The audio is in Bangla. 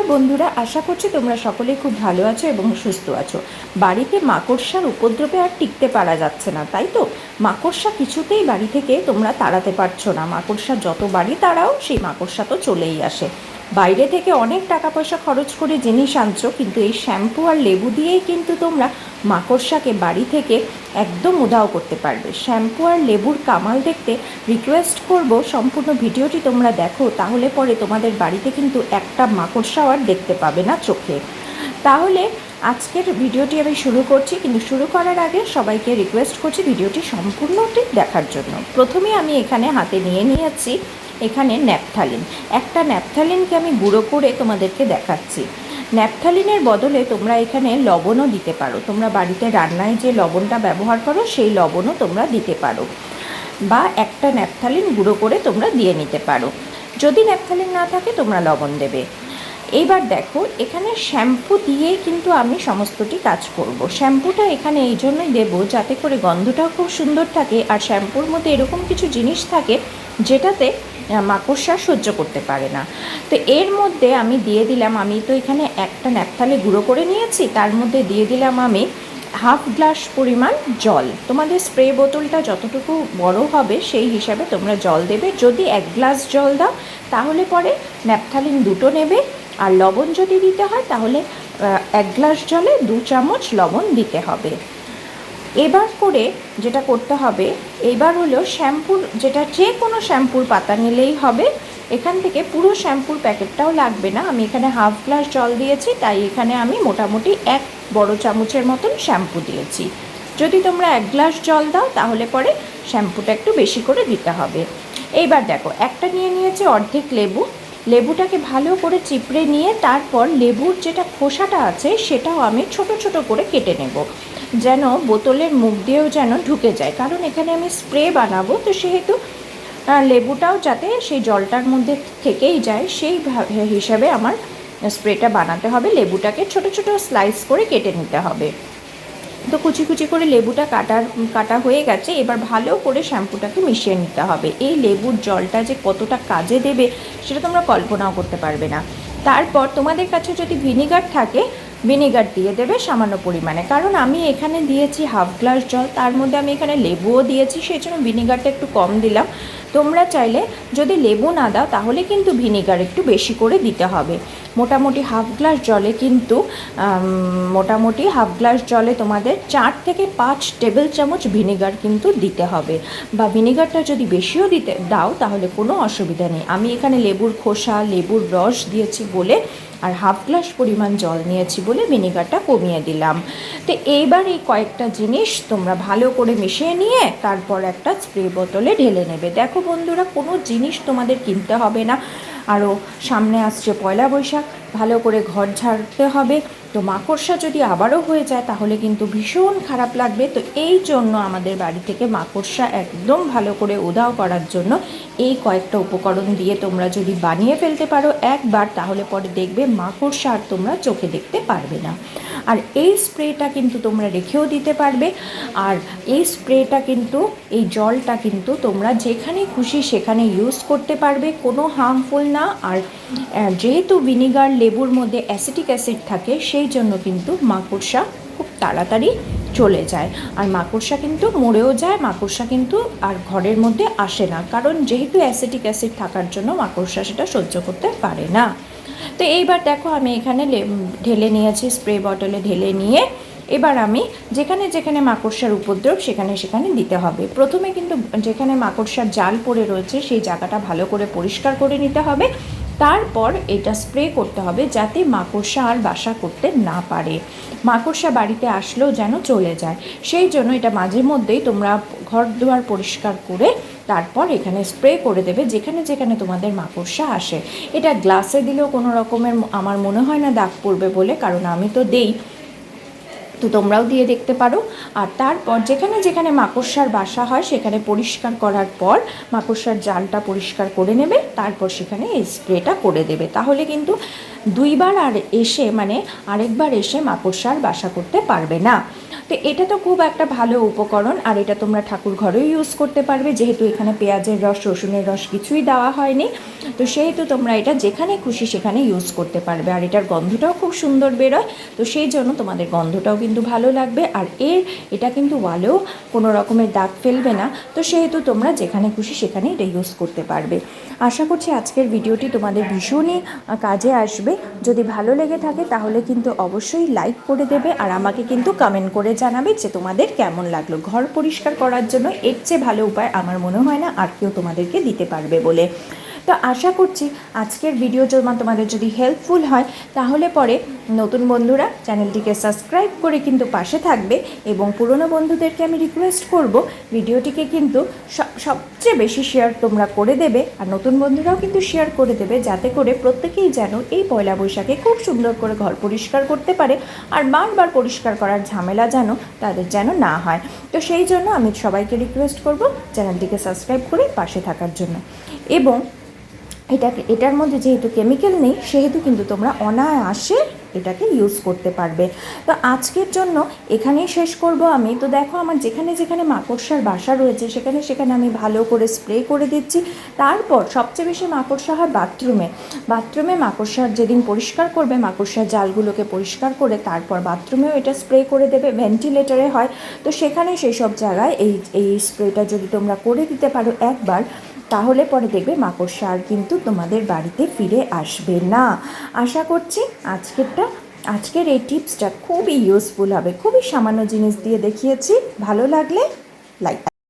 নমস্কার বন্ধুরা, আশা করছি তোমরা সকলে খুব ভালো আছো এবং সুস্থ আছো। বাড়িতে মাকড়সার উপদ্রবে আর টিকতে পারা যাচ্ছে না, তাই তো? মাকড়সা কিছুতেই বাড়ি থেকে তোমরা তাড়াতে পারছ না। মাকড়সা যত বাড়ি তাড়াও, সেই মাকড়সা তো চলেই আসে। বাইরে থেকে অনেক টাকা পয়সা খরচ করে জিনিস আনছো, কিন্তু এই শ্যাম্পু আর লেবু দিয়েই কিন্তু তোমরা মাকড়সাকে বাড়ি থেকে একদম উধাও করতে পারবে। শ্যাম্পু আর লেবুর কামাল দেখতে রিকোয়েস্ট করব, সম্পূর্ণ ভিডিওটি তোমরা দেখো, তাহলে পরে তোমাদের বাড়িতে কিন্তু একটা মাকড়সাও আর দেখতে পাবে না চোখে। তাহলে আজকের ভিডিওটি আমি শুরু করছি, কিন্তু শুরু করার আগে সবাইকে রিকোয়েস্ট করছি ভিডিওটি সম্পূর্ণটি দেখার জন্য। প্রথমে আমি এখানে হাতে নিয়ে নিয়েছি এখানে ন্যাপথালিন। একটা ন্যাপথালিনকে আমি গুঁড়ো করে তোমাদেরকে দেখাচ্ছি। ন্যাপথালিনের বদলে তোমরা এখানে লবণও দিতে পারো। তোমরা বাড়িতে রান্নায় যে লবণটা ব্যবহার করো, সেই লবণও তোমরা দিতে পারো। বা একটা ন্যাপথালিন গুঁড়ো করে তোমরা দিয়ে নিতে পারো। যদি ন্যাপথালিন না থাকে, তোমরা লবণ দেবে। এইবার দেখো, এখানে শ্যাম্পু দিয়েই কিন্তু আমি সমস্তটি কাজ করব। শ্যাম্পুটা এখানে এই জন্যই দেবো যাতে করে গন্ধটাও খুব সুন্দর থাকে আর শ্যাম্পুর মধ্যে এরকম কিছু জিনিস থাকে যেটাতে মাকড়সা সহ্য করতে পারে না। তো এর মধ্যে আমি দিয়ে দিলাম, আমি তো এখানে একটা ন্যাপথালে গুঁড়ো করে নিয়েছি, তার মধ্যে দিয়ে দিলাম আমি হাফ গ্লাস পরিমাণ জল। তোমাদের স্প্রে বোতলটা যতটুকু বড় হবে সেই হিসাবে তোমরা জল দেবে। যদি এক গ্লাস জল দাও, তাহলে পরে ন্যাপথালিন দুটো নেবে আর লবণ যদি দিতে হয়, তাহলে এক গ্লাস জলে দু চামচ লবণ দিতে হবে। এবার করে যেটা করতে হবে, এবার হলো শ্যাম্পুর যেটা যে কোনো শ্যাম্পুর পাতা নিলেই হবে। এখান থেকে পুরো শ্যাম্পুর প্যাকেটটাও লাগবে না। আমি এখানে হাফ গ্লাস জল দিয়েছি, তাই এখানে আমি মোটামুটি এক বড় চামচের মতন শ্যাম্পু দিয়েছি। যদি তোমরা এক গ্লাস জল দাও, তাহলে পরে শ্যাম্পুটা একটু বেশি করে দিতে হবে। এইবার দেখো, একটা নিয়ে নিয়েছি অর্ধেক লেবু। লেবুটাকে ভালো করে চিপড়ে নিয়ে তারপর লেবুর যেটা খোসাটা আছে সেটাও আমি ছোট ছোট করে কেটে নেব। যেন বোতলের মুখ দিয়েও যেন ঢুকে যায়। কারণ এখানে আমি স্প্রে বানাবো, তো সেহেতু লেবুটাও যাতে সেই জলটার মধ্যে থেকেই যায়, সেই হিসাবে আমার স্প্রেটা বানাতে হবে। লেবুটাকে ছোট ছোট স্লাইস করে কেটে নিতে হবে। তো কুচি কুচি করে লেবুটা কাটার কাটা হয়ে গেছে। এবার ভালো করে শ্যাম্পুটাকে মিশিয়ে নিতে হবে। এই লেবুর জলটা যে কতটা কাজে দেবে সেটা তোমরা কল্পনাও করতে পারবে না। তারপর তোমাদের কাছে যদি ভিনিগার থাকে, ভিনিগার দিয়ে দেবে সামান্য পরিমাণে। কারণ আমি এখানে দিয়েছি হাফ গ্লাস জল, তার মধ্যে আমি এখানে লেবুও দিয়েছি, সেই জন্য ভিনিগারটা একটু কম দিলাম। তোমরা চাইলে যদি লেবু না দাও, তাহলে কিন্তু ভিনিগার একটু বেশি করে দিতে হবে। মোটামুটি হাফ গ্লাস জলে কিন্তু মোটামুটি হাফ গ্লাস জলে তোমাদের চার থেকে পাঁচ টেবিল চামচ ভিনেগার কিন্তু দিতে হবে। বা ভিনেগারটা যদি বেশিও দিতে দাও, তাহলে কোনো অসুবিধা নেই। আমি এখানে লেবুর খোসা, লেবুর রস দিয়েছি বলে আর হাফ গ্লাস পরিমাণ জল নিয়েছি বলে ভিনিগারটা কমিয়ে দিলাম। তো এইবার এই কয়েকটা জিনিস তোমরা ভালো করে মিশিয়ে নিয়ে তারপর একটা স্প্রে বোতলে ঢেলে নেবে। দেখো বন্ধুরা, কোনো জিনিস তোমাদের কিনতে হবে না। আরও সামনে আসছে পয়লা বৈশাখ। ভালো করে ঘর ঝাড়তে হবে। তো মাকড়সা যদি আবারও হয়ে যায়, তাহলে কিন্তু ভীষণ খারাপ লাগবে। তো এই জন্য আমাদের বাড়ি থেকে মাকড়সা একদম ভালো করে উধাও করার জন্য এই কয়েকটা উপকরণ দিয়ে তোমরা যদি বানিয়ে ফেলতে পারো একবার, তাহলে পরে দেখবে মাকড়সা আর তোমরা চোখে দেখতে পারবে না। আর এই স্প্রেটা কিন্তু তোমরা রেখেও দিতে পারবে। আর এই স্প্রেটা কিন্তু, এই জলটা কিন্তু তোমরা যেখানে খুশি সেখানে ইউজ করতে পারবে। কোনো হার্মফুল না, আর যেহেতু ভিনিগার লেবুর মধ্যে অ্যাসিটিক অ্যাসিড থাকে, সেই জন্য কিন্তু মাকড়সা খুব তাড়াতাড়ি চলে যায়। আর মাকড়সা কিন্তু মরেও যায়, মাকড়সা কিন্তু আর ঘরের মধ্যে আসে না, কারণ যেহেতু অ্যাসিটিক অ্যাসিড থাকার জন্য মাকড়সা সেটা সহ্য করতে পারে না। তো এইবার দেখো আমি এখানে ঢেলে নিয়েছি, স্প্রে বটলে ঢেলে নিয়ে এবার আমি যেখানে যেখানে মাকড়সার উপদ্রব, সেখানে সেখানে দিতে হবে। প্রথমে কিন্তু যেখানে মাকড়সার জাল পড়ে রয়েছে, সেই জায়গাটা ভালো করে পরিষ্কার করে নিতে হবে। তারপর এটা স্প্রে করতে হবে যাতে মাকড়সা আর বাসা করতে না পারে। মাকড়সা বাড়িতে আসলেও যেন চলে যায়। সেই জন্য এটা মাঝে মধ্যেই তোমরা ঘর দুয়ার পরিষ্কার করে তারপর এখানে স্প্রে করে দেবে যেখানে যেখানে তোমাদের মাকড়সা আসে। এটা গ্লাসে দিলেও কোনো রকমের আমার মনে হয় না দাগ পড়বে বলে, কারণ আমি তো দেই। তো তোমরাও দিয়ে দেখতে পারো। আর তারপর যেখানে যেখানে মাকড়সার বাসা হয়, সেখানে পরিষ্কার করার পর মাকড়সার জালটা পরিষ্কার করে নেবে, তারপর সেখানে স্প্রেটা করে দেবে। তাহলে কিন্তু দুইবার আর এসে মানে আরেকবার এসে মাকড়সার বাসা করতে পারবে না। তো এটা তো খুব একটা ভালো উপকরণ, আর এটা তোমরা ঠাকুর ঘরেও ইউজ করতে পারবে। যেহেতু এখানে পেঁয়াজের রস, রসুনের রস কিছুই দেওয়া হয়নি। তো সেহেতু তোমরা এটা যেখানে খুশি সেখানে ইউজ করতে পারবে। আর এটার গন্ধটাও খুব সুন্দর বেরোয়। তো সেই জন্য তোমাদের গন্ধটাও কিন্তু ভালো লাগবে। আর এর, এটা কিন্তু ওয়ালেও কোনো রকমের দাগ ফেলবে না। তো সেহেতু তোমরা যেখানে খুশি সেখানে এটা ইউজ করতে পারবে। আশা করছি আজকের ভিডিওটি তোমাদের ভীষণই কাজে আসবে। যদি ভালো লেগে থাকে তাহলে কিন্তু অবশ্যই লাইক করে দেবে আর আমাকে কিন্তু কমেন্ট করে জানাবে যে তোমাদের কেমন লাগল। ঘর পরিষ্কার করার জন্য এর চেয়ে ভালো উপায় আমার মনে হয় না আর কেউ তোমাদেরকে দিতে পারবে বলে। তো আশা করছি আজকের ভিডিও তোমাদের যদি হেল্পফুল হয়, তাহলে পরে নতুন বন্ধুরা চ্যানেলটিকে সাবস্ক্রাইব করে কিন্তু পাশে থাকবে এবং পুরনো বন্ধুদেরকে আমি রিকোয়েস্ট করব ভিডিওটিকে কিন্তু সব- সবচেয়ে বেশি শেয়ার তোমরা করে দেবে আর নতুন বন্ধুরাও কিন্তু শেয়ার করে দেবে, যাতে করে প্রত্যেকেই যেন এই পয়লা বৈশাখে খুব সুন্দর করে ঘর পরিষ্কার করতে পারে আর বারবার পরিষ্কার করার ঝামেলা যেন তাদের যেন না হয়। তো সেই জন্য আমি সবাইকে রিকোয়েস্ট করব চ্যানেলটিকে সাবস্ক্রাইব করে পাশে থাকার জন্য। এবং এটাকে, এটার মধ্যে যেহেতু কেমিক্যাল নেই, সেহেতু কিন্তু তোমরা অনায়াসে এটাকে ইউজ করতে পারবে। তো আজকের জন্য এখানেই শেষ করব আমি। তো দেখো আমার যেখানে যেখানে মাকড়সার বাসা রয়েছে, সেখানে সেখানে আমি ভালো করে স্প্রে করে দিচ্ছি। তারপর সবচেয়ে বেশি মাকড়সা হয় বাথরুমে বাথরুমে মাকড়সার যেদিন পরিষ্কার করবে, মাকড়সার জালগুলোকে পরিষ্কার করে তারপর বাথরুমেও এটা স্প্রে করে দেবে। ভেন্টিলেটরে হয়। তো সেখানে সেই সব জায়গায় এই এই স্প্রেটা যদি তোমরা করে দিতে পারো একবার তাহলে পরে দেখবে মাকড়সা আর কিন্তু তোমাদের বাড়িতে ফিরে আসবে না। আশা করছি আজকেরটা, আজকের এই টিপসটা খুবই ইউজফুল হবে। খুবই সামান্য জিনিস দিয়ে দেখিয়েছি। ভালো লাগলে লাইক